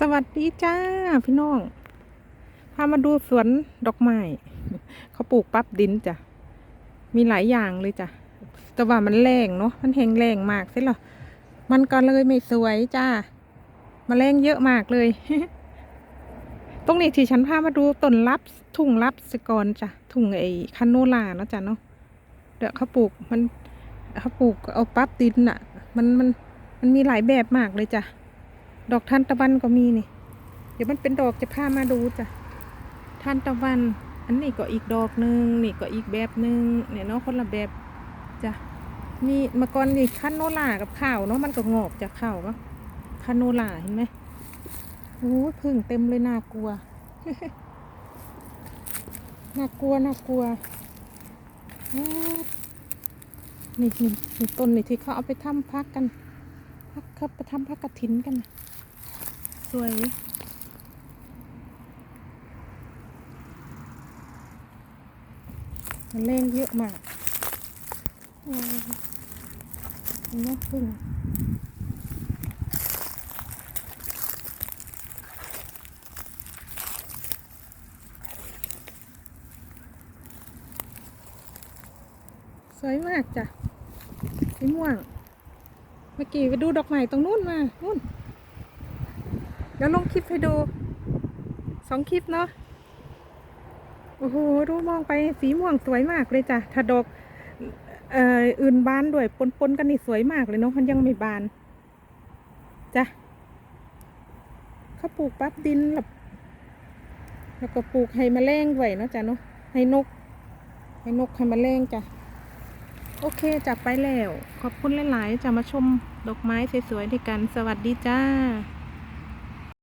สวัสดีจ้าพี่น้อง พามาดูสวนดอกไม้ เขาปลูกปั๊บดินจ้ะ มีหลายอย่างเลยจ้ะ แต่ว่ามันแรงเนาะ มันแห้งแรงมากใช่หรอมันก็เลยไม่สวยจ้ามาแรงเยอะมากเลย ตรงนี้ที่ฉันพามาดูต้นลับทุ่งลับสกอนจ้ะ ทุ่งไอ้คันโนลาเนาะจ้ะเนาะ เดี๋ยวเขาปลูกมันเขาปลูกเอาปั๊บดินอะมันมันมันมีหลายแบบมากเลยจ้ะ ดอกทานตะวันก็มีนี่ เดี๋ยวมันเป็นดอกจะพามาดูจ้ะทานตะวัน อันนี้ก็อีกดอกหนึ่งนี่ก็อีกแบบหนึ่งเนี่ยเนาะคนละแบบจ้ะมีเมื่อก่อนนี่คานโนล่ากับข้าวเนาะมันก็งอกจากข้าวปะคานโนล่าเห็นไหมโอ้ยพึ่งเต็มเลยน่ากลัวน่ากลัวน่ากลัวอ้าวนี่นี่นี่ต้นนี่ที่เขาเอาไปทำพักกันพักเขาไปทำพักกระถินกันนะ สวยมันเล่งเยอะมากอืมเห็นไหมพึ่งสวยมากจ้ะสีม่วง เมื่อกี้ไปดูดอกไม้ตรงนู้นมา นู่น เดี๋ยวลงคลิปให้ดูสองคลิปเนาะโอ้โหดูมองไปสีม่วงสวยมากเลยจ้ะถ้าดอกเอ่ออื่นบานด้วยปนๆกันนี่สวยมากเลยเนาะมันยังไม่บานจ้ะเขาปลูกปั๊บดินแบบแล้วก็ปลูกให้มแมลงด้วยเนาะจ้ะเนาะให้นก ให้นกให้มแมลงจ้ะโอเคจะไปแล้ว ขอบคุณหลายๆจะมาชมดอกไม้สวยๆด้วยกัน สวัสดีจ้า